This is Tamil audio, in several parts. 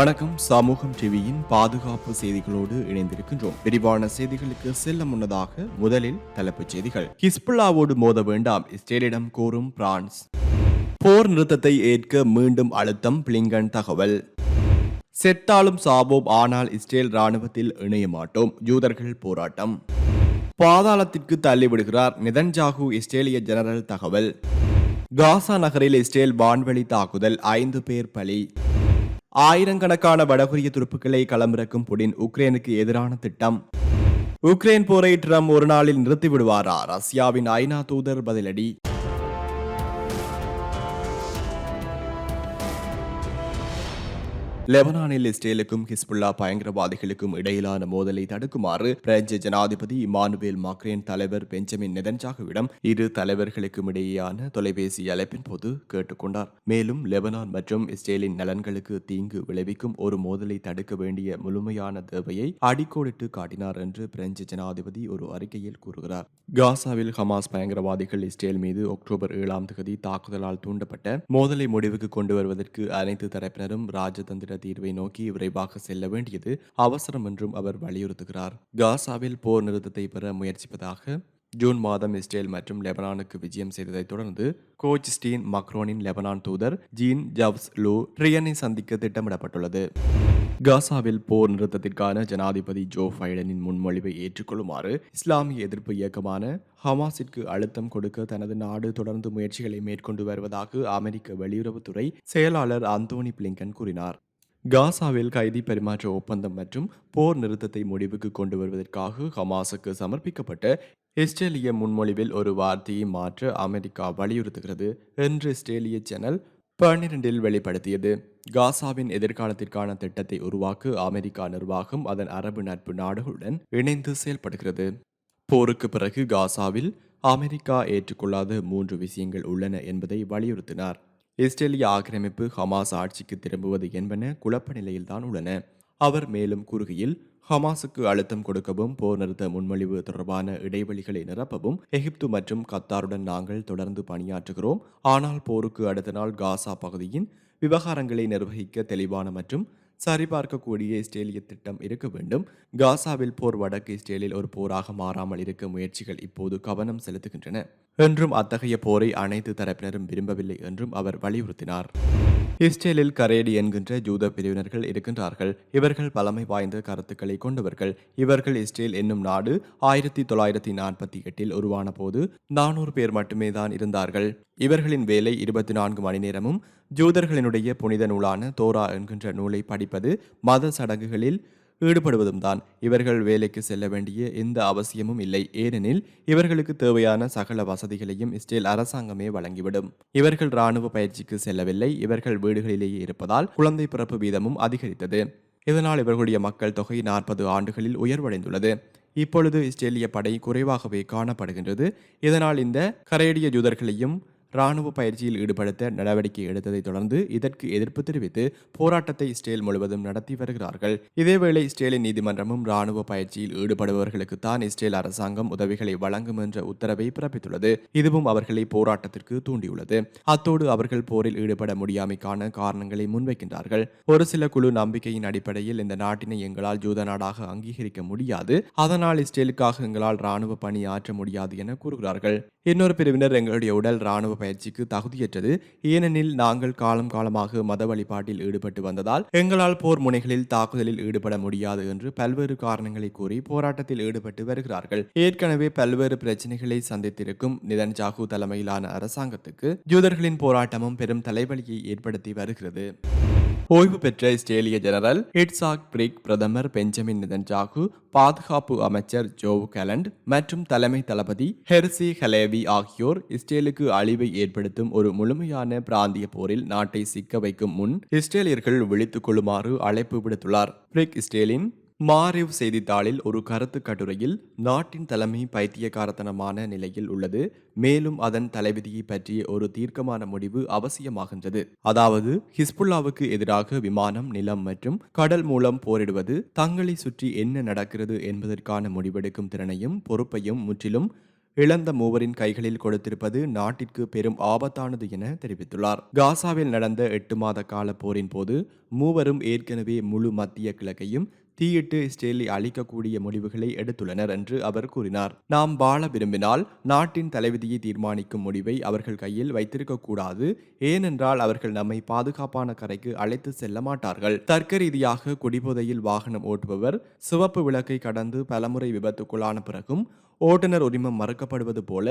வணக்கம். சமூகம் டிவியின் பாதுகாப்பு செய்திகளோடு இணைந்திருக்கின்றோம். விரிவான செய்திகளுக்கு செல்ல முன்னதாக முதலில் தலைப்புச் செய்திகள். ஹிஸ்புல்லாவோடு மோத வேண்டாம் இஸ்ரேலிடம் கோரும் பிரான்ஸ். போர் நிறுத்தத்தை ஏற்க மீண்டும் அழுத்தம் பிளிங்கன் தகவல். செத்தாலும் சாவோம் ஆனால் இஸ்ரேல் ராணுவத்தில் இணைய மாட்டோம் யூதர்கள் போராட்டம். பாதாளத்திற்கு தள்ளிவிடுகிறார் நிதன்ஜாகு இஸ்ரேலிய ஜெனரல் தகவல். காசா நகரில் இஸ்ரேல் வான்வெளி தாக்குதல் ஐந்து பேர் பலி. ஆயிரக்கணக்கான வடகொரிய துருப்புக்களை களமிறக்கும் புடின் உக்ரைனுக்கு எதிரான திட்டம். உக்ரைன் போரை ட்ரம்ப் ஒரு நாளில் நிறுத்திவிடுவாரா? ரஷ்யாவின் ஐநா தூதர் பதிலடி. லெபனானில் இஸ்ரேலுக்கும் ஹிஸ்புல்லா பயங்கரவாதிகளுக்கும் இடையிலான மோதலை தடுக்குமாறு பிரெஞ்சு ஜனாதிபதி இமானுவேல் மாக்ரேன் தலைவர் பெஞ்சமின் நெதன்ஜாகுவிடம் இரு தலைவர்களுக்கும் இடையேயான தொலைபேசி அழைப்பின் போது கேட்டுக்கொண்டார் மேலும் லெபனான் மற்றும் இஸ்ரேலின் நலன்களுக்கு தீங்கு விளைவிக்கும் ஒரு மோதலை தடுக்க வேண்டிய முழுமையான தேவையை அடிக்கோடிட்டு காட்டினார் என்று பிரெஞ்சு ஜனாதிபதி ஒரு அறிக்கையில் கூறுகிறார். காசாவில் ஹமாஸ் பயங்கரவாதிகள் இஸ்ரேல் மீது அக்டோபர் ஏழாம் தேதி தாக்குதலால் தூண்டப்பட்ட மோதலை முடிவுக்கு கொண்டு வருவதற்கு அனைத்து தரப்பினரும் ராஜதந்திர தீர்வை நோக்கி விரைவாக செல்ல வேண்டியது அவசரம் என்றும் அவர் வலியுறுத்துகிறார். காசாவில் போர் நிறுத்தத்தை பெற முயற்சிப்பதாக ஜூன் மாதம் இஸ்ரேல் மற்றும் லெபனானுக்கு விஜயம் செய்ததைத் தொடர்ந்து கோச் ஸ்டீன் மக்ரோனின் லெபனான் தூதர் ஜீன் ஜவ்ஸ் லூ ரியனை சந்திக்க திட்டமிடப்பட்டுள்ளது. காசாவில் போர் நிறுத்தத்திற்கான ஜனாதிபதி ஜோ பைடனின் முன்மொழிவை ஏற்றுக்கொள்ளுமாறு இஸ்லாமிய எதிர்ப்பு இயக்கமான ஹமாஸிற்கு அழுத்தம் கொடுக்க தனது நாடு தொடர்ந்து முயற்சிகளை மேற்கொண்டு வருவதாக அமெரிக்க வெளியுறவுத்துறை செயலாளர் அந்தோனி பிளிங்கன் கூறினார். காசாவில் கைதி பரிமாற்ற ஒப்பந்தம் மற்றும் போர் நிறுத்தத்தை முடிவுக்கு கொண்டு வருவதற்காக ஹமாஸுக்கு சமர்ப்பிக்கப்பட்ட இஸ்ரேலிய முன்மொழிவில் ஒரு வார்த்தையை மாற்ற அமெரிக்கா வலியுறுத்துகிறது என்று இஸ்ரேலிய சேனல் பன்னிரண்டில் வெளிப்படுத்தியது. காசாவின் எதிர்காலத்திற்கான திட்டத்தை உருவாக்க அமெரிக்கா நிர்வாகம் அதன் அரபு நட்பு நாடுகளுடன் இணைந்து செயல்படுகிறது. போருக்கு பிறகு காசாவில் அமெரிக்கா ஏற்றுக்கொள்ளாத மூன்று விஷயங்கள் உள்ளன என்பதை வலியுறுத்தினார். இஸ்ரேலிய ஆக்கிரமிப்பு ஹமாஸ் ஆட்சிக்கு திரும்புவது என்பன குழப்ப நிலையில்தான் உள்ளன. அவர் மேலும் கூறுகையில் ஹமாஸுக்கு அழுத்தம் கொடுக்கவும் போர் நிறுத்த முன்மொழிவு தொடர்பான இடைவெளிகளை நிரப்பவும் எகிப்து மற்றும் கத்தாருடன் நாங்கள் தொடர்ந்து பணியாற்றுகிறோம். ஆனால் போருக்கு அடுத்த நாள் காசா பகுதியின் விவகாரங்களை நிர்வகிக்க தெளிவான மற்றும் சரிபார்க்கக்கூடிய இஸ்ரேலிய திட்டம் இருக்க வேண்டும். காசாவில் போர் வடக்கு இஸ்ரேலில் ஒரு போராக மாறாமல் இருக்க முயற்சிகள் இப்போது கவனம் செலுத்துகின்றன. என்றும் அத்தகைய போரை அனைத்து தரப்பினரும் விரும்பவில்லை என்றும் அவர் வலியுறுத்தினார். இஸ்ரேலில் கரேடி என்கின்ற ஜூத பிரிவினர்கள் இருக்கின்றார்கள். இவர்கள் பழமை வாய்ந்த கருத்துக்களை கொண்டவர்கள். இவர்கள் இஸ்ரேல் என்னும் நாடு ஆயிரத்தி தொள்ளாயிரத்தி நாற்பத்தி எட்டில் உருவான போது நானூறு பேர் மட்டுமே தான் இருந்தார்கள். இவர்களின் வேலை இருபத்தி நான்கு மணி நேரமும் ஜூதர்களினுடைய புனித நூலான தோரா என்கின்ற நூலை படிப்பது மத சடங்குகளில் ஈடுபடுவதும் தான். இவர்கள் வேலைக்கு செல்ல வேண்டிய எந்த அவசியமும் இல்லை. ஏனெனில் இவர்களுக்கு தேவையான சகல வசதிகளையும் இஸ்ரேல் அரசாங்கமே வழங்கிவிடும். இவர்கள் இராணுவ பயிற்சிக்கு செல்லவில்லை. இவர்கள் வீடுகளிலேயே இருப்பதால் குழந்தை பிறப்பு வீதமும் அதிகரித்தது. இதனால் இவர்களுடைய மக்கள் தொகை நாற்பது ஆண்டுகளில் உயர்வடைந்துள்ளது. இப்பொழுது இஸ்ரேலிய படை குறைவாகவே காணப்படுகின்றது. இதனால் இந்த கரேடிய ஜூதர்களையும் ராணுவ பயிற்சியில் ஈடுபடுத்த நடவடிக்கை எடுத்ததைத் தொடர்ந்து இதற்கு எதிர்ப்பு தெரிவித்து போராட்டத்தை இஸ்ரேல் முழுவதும் நடத்தி வருகிறார்கள். இதேவேளை இஸ்ரேலின் நீதிமன்றமும் ராணுவ பயிற்சியில் ஈடுபடுபவர்களுக்கு தான் இஸ்ரேல் அரசாங்கம் உதவிகளை வழங்கும் என்ற உத்தரவை பிறப்பித்துள்ளது. இதுவும் அவர்களை போராட்டத்திற்கு தூண்டியுள்ளது. அத்தோடு அவர்கள் போரில் ஈடுபட முடியாமைக்கான காரணங்களை முன்வைக்கின்றார்கள். ஒரு சில குழு நம்பிக்கையின் அடிப்படையில் இந்த நாட்டினை எங்களால் ஜூத நாடாக அங்கீகரிக்க முடியாது. அதனால் இஸ்ரேலுக்காக எங்களால் ராணுவ பணி ஆற்ற முடியாது என கூறுகிறார்கள். இன்னொரு பிரிவினர் எங்களுடைய உடல் ராணுவ பயிற்சிக்கு தகுதியற்றது. ஏனெனில் நாங்கள் காலம் காலமாக மத வழிபாட்டில் ஈடுபட்டு வந்ததால் எங்களால் போர் முனைகளில் தாக்குதலில் ஈடுபட முடியாது என்று பல்வேறு காரணங்களை கூறி போராட்டத்தில் ஈடுபட்டு வருகிறார்கள். ஏற்கனவே பல்வேறு பிரச்சனைகளை சந்தித்திருக்கும் நிதன் ஜாகு தலைமையிலான அரசாங்கத்துக்கு ஜூதர்களின் போராட்டமும் பெரும் தலைவலியை ஏற்படுத்தி வருகிறது. ஓய்வு பெற்ற இஸ்ரேலிய ஜெனரல் ஹிட்ஸாக் பிரிக் பிரதமர் பெஞ்சமின் நிதன்ஜாகு பாதுகாப்பு அமைச்சர் ஜோவ் கலண்ட் மற்றும் தலைமை தளபதி ஹெர்சி ஹலேவி ஆகியோர் இஸ்ரேலுக்கு அழிவை ஏற்படுத்தும் ஒரு முழுமையான பிராந்திய போரில் நாட்டை சிக்க வைக்கும் முன் இஸ்ரேலியர்கள் விழித்துக் கொள்ளுமாறு அழைப்பு விடுத்துள்ளார். பிரிக் இஸ்ரேலின் மாரிவ் செய்தித்தாளில் ஒரு கருத்து கட்டுரையில் நாட்டின் தலைமை பைத்தியகாரத்தனமான நிலையில் உள்ளது. மேலும் அதன் தலைவிதியை பற்றிய ஒரு தீர்க்கமான முடிவு அவசியமாகின்றது. அதாவது ஹிஸ்புல்லாவுக்கு எதிராக விமானம் நிலம் மற்றும் கடல் மூலம் போரிடுவது தங்களை சுற்றி என்ன நடக்கிறது என்பதற்கான முடிவெடுக்கும் திறனையும் பொறுப்பையும் முற்றிலும் இழந்த மூவரின் கைகளில் கொடுத்திருப்பது நாட்டிற்கு பெரும் ஆபத்தானது என தெரிவித்துள்ளார். காசாவில் நடந்த எட்டு மாத கால போரின் போது மூவரும் ஏற்கனவே முழு மத்திய கிழக்கையும் தீயிட்டு இஸ்ரேலை அழிக்கக்கூடிய முடிவுகளை எடுத்துள்ளனர் என்று அவர் கூறினார். நாம் வாழ விரும்பினால் நாட்டின் தலைவிதியை தீர்மானிக்கும் முடிவை அவர்கள் கையில் வைத்திருக்கக்கூடாது. ஏனென்றால் அவர்கள் நம்மை பாதுகாப்பான கரைக்கு அழைத்து செல்ல மாட்டார்கள். தர்க்க ரீதியாக குடிபோதையில் வாகனம் ஓட்டுபவர் சிவப்பு விளக்கை கடந்து பலமுறை விபத்துக்குள்ளான பிறகும் ஓட்டுநர் உரிமம் மறுக்கப்படுவது போல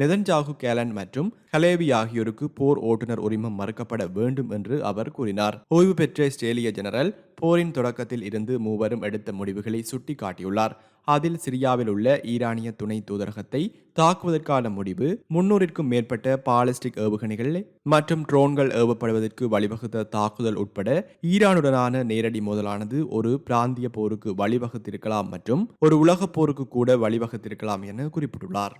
நெதன்ஜாகு கேலன் மற்றும் ஹலேவி ஆகியோருக்கு போர் ஓட்டுநர் உரிமம் மறுக்கப்பட வேண்டும் என்று அவர் கூறினார். ஓய்வு பெற்ற இஸ்ரேலிய ஜெனரல் போரின் தொடக்கத்தில் இருந்து மூவரும் எடுத்த முடிவுகளை சுட்டிக்காட்டியுள்ளார். அதில் சிரியாவில் உள்ள ஈரானிய துணை தூதரகத்தை தாக்குவதற்கான முடிவு முன்னூறிற்கும் மேற்பட்ட பாலிஸ்டிக் ஏவுகணைகள் மற்றும் ட்ரோன்கள் ஏவப்படுவதற்கு வழிவகுத்த தாக்குதல் உட்பட ஈரானுடனான நேரடி மோதலானது ஒரு பிராந்திய போருக்கு வழிவகுத்திருக்கலாம் மற்றும் ஒரு உலகப் போருக்கு கூட வழிவகுத்திருக்கலாம் என குறிப்பிட்டுள்ளார்.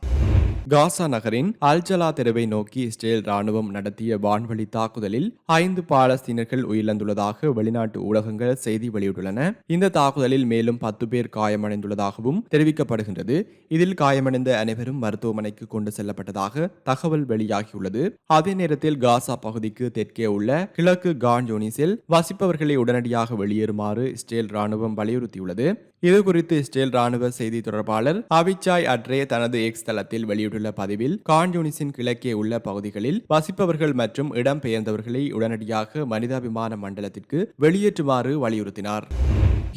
காசா நகரின் அல்ஜலா தெருவை நோக்கி இஸ்ரேல் ராணுவம் நடத்திய வான்வழி தாக்குதலில் ஐந்து பாலஸ்தீனர்கள் உயிரிழந்துள்ளதாக வெளிநாட்டு ஊடகங்கள் செய்தி வெளியிட்டுள்ளன. இந்த தாக்குதலில் மேலும் பத்து பேர் காயமடைந்துள்ளதாகவும் தெரிவிக்கப்படுகின்றது. இதில் காயமடைந்த அனைவரும் மருத்துவமனைக்கு கொண்டு செல்லப்பட்டதாக தகவல் வெளியாகியுள்ளது. அதே நேரத்தில் காசா பகுதிக்கு தெற்கே உள்ள கிழக்கு கான் யூனிஸில் வசிப்பவர்களை உடனடியாக வெளியேறுமாறு இஸ்ரேல் ராணுவம் வலியுறுத்தியுள்ளது. இது குறித்து இஸ்ரேல் ராணுவ செய்தி தொடர்பாளர் அவிச்சாய் அட்ரே தனது எக்ஸ் தளத்தில் வெளியிட்டுள்ள பதிவில் கான்யூனிஸின் கிழக்கே உள்ள பகுதிகளில் வசிப்பவர்கள் மற்றும் இடம்பெயர்ந்தவர்களை உடனடியாக மனிதாபிமான மண்டலத்திற்கு வெளியேற்றுமாறு வலியுறுத்தினார்.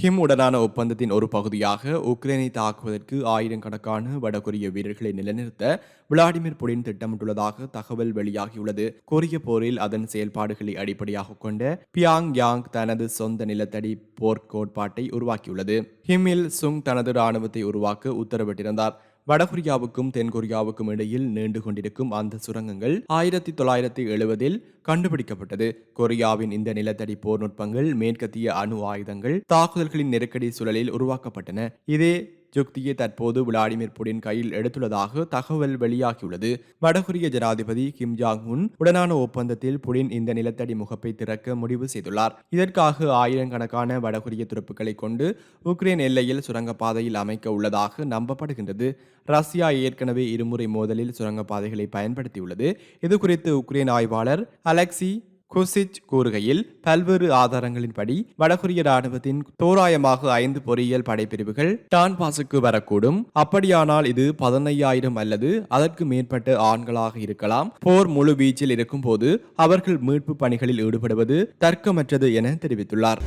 ஹிம் உடனான ஒப்பந்தத்தின் ஒரு பகுதியாக உக்ரைனை தாக்குவதற்கு ஆயிரக்கணக்கான வடகொரிய வீரர்களை நிலைநிறுத்த விளாடிமிர் புடின் திட்டமிட்டுள்ளதாக தகவல் வெளியாகியுள்ளது. கொரிய போரில் அதன் செயல்பாடுகளை அடிப்படையாக கொண்ட பியாங் யாங் தனது சொந்த நிலத்தடி போர் கோட்பாட்டை உருவாக்கியுள்ளது. ஹிம்மில் சுங் தனது ராணுவத்தை உருவாக்க உத்தரவிட்டிருந்தார். வடகொரியாவுக்கும் தென்கொரியாவுக்கும் இடையில் நீண்டு கொண்டிருக்கும் அந்த சுரங்கங்கள் ஆயிரத்தி தொள்ளாயிரத்தி எழுபதில் கண்டுபிடிக்கப்பட்டது. கொரியாவின் இந்த நிலத்தடி போர் நுட்பங்கள் மேற்கத்திய அணு ஆயுதங்கள் தாக்குதல்களின் நெருக்கடி சூழலில் உருவாக்கப்பட்டன. இதே யுக்தியை தற்போது விளாடிமிர் புடின் கையில் எடுத்துள்ளதாக தகவல் வெளியாகியுள்ளது. வடகொரிய ஜனாதிபதி கிம் ஜாங் உன் உடனான ஒப்பந்தத்தில் புடின் இந்த நிலத்தடி முகப்பை திறக்க முடிவு செய்துள்ளார். இதற்காக ஆயிரக்கணக்கான வடகொரிய துருப்புக்களை கொண்டு உக்ரைன் எல்லையில் சுரங்கப்பாதையில் அமைக்க உள்ளதாக நம்பப்படுகின்றது. ரஷ்யா ஏற்கனவே இருமுறை மோதலில் சுரங்கப்பாதைகளை பயன்படுத்தியுள்ளது. இது குறித்து உக்ரைன் ஆய்வாளர் அலெக்சி குசிச் கூறுகையில் பல்வேறு ஆதாரங்களின்படி வடகொரிய ராணுவத்தின் தோராயமாக ஐந்து பொறியியல் படைப்பிரிவுகள் டான்பாஸுக்கு வரக்கூடும். அப்படியானால் இது பதினையாயிரம் அல்லது அதற்கு மேற்பட்ட ஆண்களாக இருக்கலாம். போர் முழு வீச்சில் இருக்கும் போது அவர்கள் மீட்பு பணிகளில் ஈடுபடுவது தர்க்கமற்றது என தெரிவித்துள்ளார்.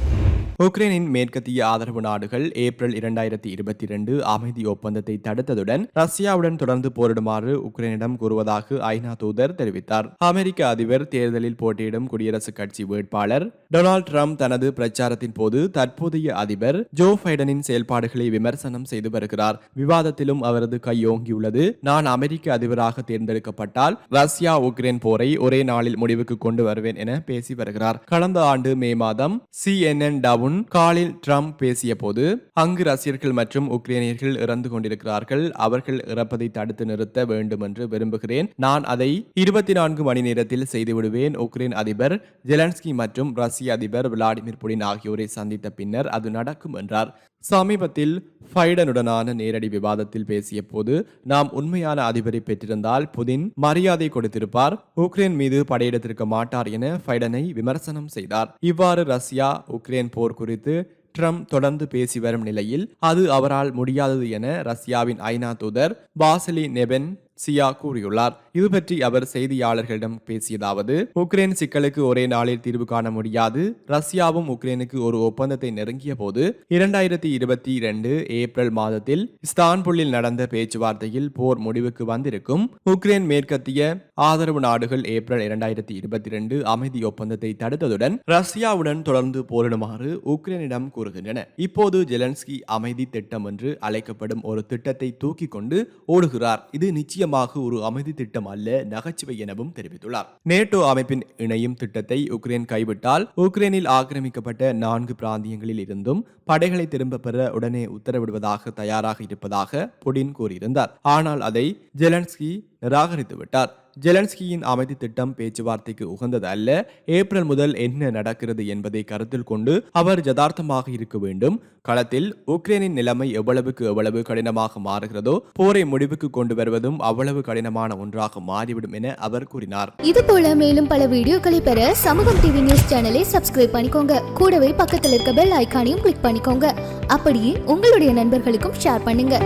உக்ரைனின் மேற்கத்திய ஆதரவு நாடுகள் ஏப்ரல் இரண்டாயிரத்தி இருபத்தி இரண்டு அமைதி ஒப்பந்தத்தை தடுத்ததுடன் ரஷ்யாவுடன் தொடர்ந்து போரிடுமாறு உக்ரைனிடம் கூறுவதாக ஐநா தூதர் தெரிவித்தார். அமெரிக்க அதிபர் தேர்தலில் போட்டியிடும் குடியரசுக் கட்சி வேட்பாளர் டொனால்ட் ட்ரம்ப் தனது பிரச்சாரத்தின் போது தற்போதைய அதிபர் ஜோ பைடனின் செயல்பாடுகளை விமர்சனம் செய்து வருகிறார். விவாதத்திலும் அவரது கையோங்கியுள்ளது நான் அமெரிக்க அதிபராக தேர்ந்தெடுக்கப்பட்டால் ரஷ்யா உக்ரைன் போரை ஒரே நாளில் முடிவுக்கு கொண்டு வருவேன் என பேசி வருகிறார். கடந்த ஆண்டு மே மாதம் சிஎன்என் டவுன் முன் காலில் ட்ரம்ப் பேசிய போது அங்கு ரஷ்யர்கள் மற்றும் உக்ரைனியர்கள் இறந்து கொண்டிருக்கிறார்கள். அவர்கள் இறப்பதை தடுத்து நிறுத்த வேண்டும் என்று விரும்புகிறேன். நான் அதை இருபத்தி நான்கு மணி நேரத்தில் செய்துவிடுவேன் உக்ரைன் அதிபர் ஜெலன்ஸ்கி மற்றும் ரஷ்ய அதிபர் விளாடிமிர் புடின் ஆகியோரை சந்தித்த பின்னர் அது நடக்கும் என்றார். சமீபத்தில் ஃபைடனுடனான நேரடி விவாதத்தில் பேசிய போது நாம் உண்மையான அதிபரை பெற்றிருந்தால் புதின் மரியாதை கொடுத்திருப்பார் உக்ரைன் மீது படையெடுத்திருக்க மாட்டார் என ஃபைடனை விமர்சனம் செய்தார். இவ்வாறு ரஷ்யா உக்ரைன் போர் குறித்து ட்ரம்ப் தொடர்ந்து பேசி வரும் நிலையில் அது அவரால் முடியாதது என ரஷ்யாவின் ஐநா தூதர் பாசலி நெபென் சியா கூறியுள்ளார். இது பற்றி அவர் செய்தியாளர்களிடம் பேசியதாவது உக்ரைன் சிக்கலுக்கு ஒரே நாளில் தீர்வு காண முடியாது. ரஷ்யாவும் உக்ரைனுக்கு ஒரு ஒப்பந்தத்தை நெருங்கிய போது இரண்டாயிரத்தி இருபத்தி இரண்டு ஏப்ரல் மாதத்தில் ஸ்தான்புல்லில் நடந்த பேச்சுவார்த்தையில் போர் முடிவுக்கு வந்திருக்கும் உக்ரைன் மேற்கத்திய ஆதரவு நாடுகள் ஏப்ரல் இரண்டாயிரத்தி இருபத்தி இரண்டு அமைதி ஒப்பந்தத்தை தடுத்ததுடன் ரஷ்யாவுடன் தொடர்ந்து போரிடுமாறு உக்ரைனிடம் கூறுகின்றன. இப்போது ஜெலன்ஸ்கி அமைதி திட்டம் என்று அழைக்கப்படும் ஒரு திட்டத்தை தூக்கி கொண்டு ஓடுகிறார். இது நிச்சயம் நிச்சயமாக ஒரு அமைதி திட்டம் அல்ல நகைச்சுவை எனவும் தெரிவித்துள்ளார். நேட்டோ அமைப்பின் இணையும் திட்டத்தை உக்ரைன் கைவிட்டால் உக்ரைனில் ஆக்கிரமிக்கப்பட்ட நான்கு பிராந்தியங்களில் இருந்தும் படைகளை திரும்ப பெற உடனே உத்தரவிடுவதாக தயாராக இருப்பதாக புடின் கூறியிருந்தார். ஆனால் அதை ஜெலன்ஸ்கி நிராகரித்து விட்டார் ஜெலன்ஸ்கியின் அமைதி திட்டம் பேச்சுவார்த்தைக்கு உகந்தது அல்ல. ஏப்ரல் முதல் என்ன நடக்கிறது என்பதை கருத்தில் கொண்டு அவர் யதார்த்தமாக இருக்க வேண்டும். களத்தில் உக்ரைனின் நிலைமை எவ்வளவுக்கு எவ்வளவு கடினமாக மாறுகிறதோ போரை முடிவுக்கு கொண்டு வருவதும் அவ்வளவு கடினமான ஒன்றாக மாறிவிடும் என அவர் கூறினார். இது போல மேலும் பல வீடியோக்களை பெற சமூகம் டிவி நியூஸ் சேனலை சப்ஸ்கிரைப் பண்ணிக்கோங்க. கூடவே பக்கத்தில் இருக்க பெல் ஐகானையும் கிளிக் பண்ணிக்கோங்க. அப்படியே உங்களுடைய நண்பர்களுக்கும் ஷேர் பண்ணுங்க.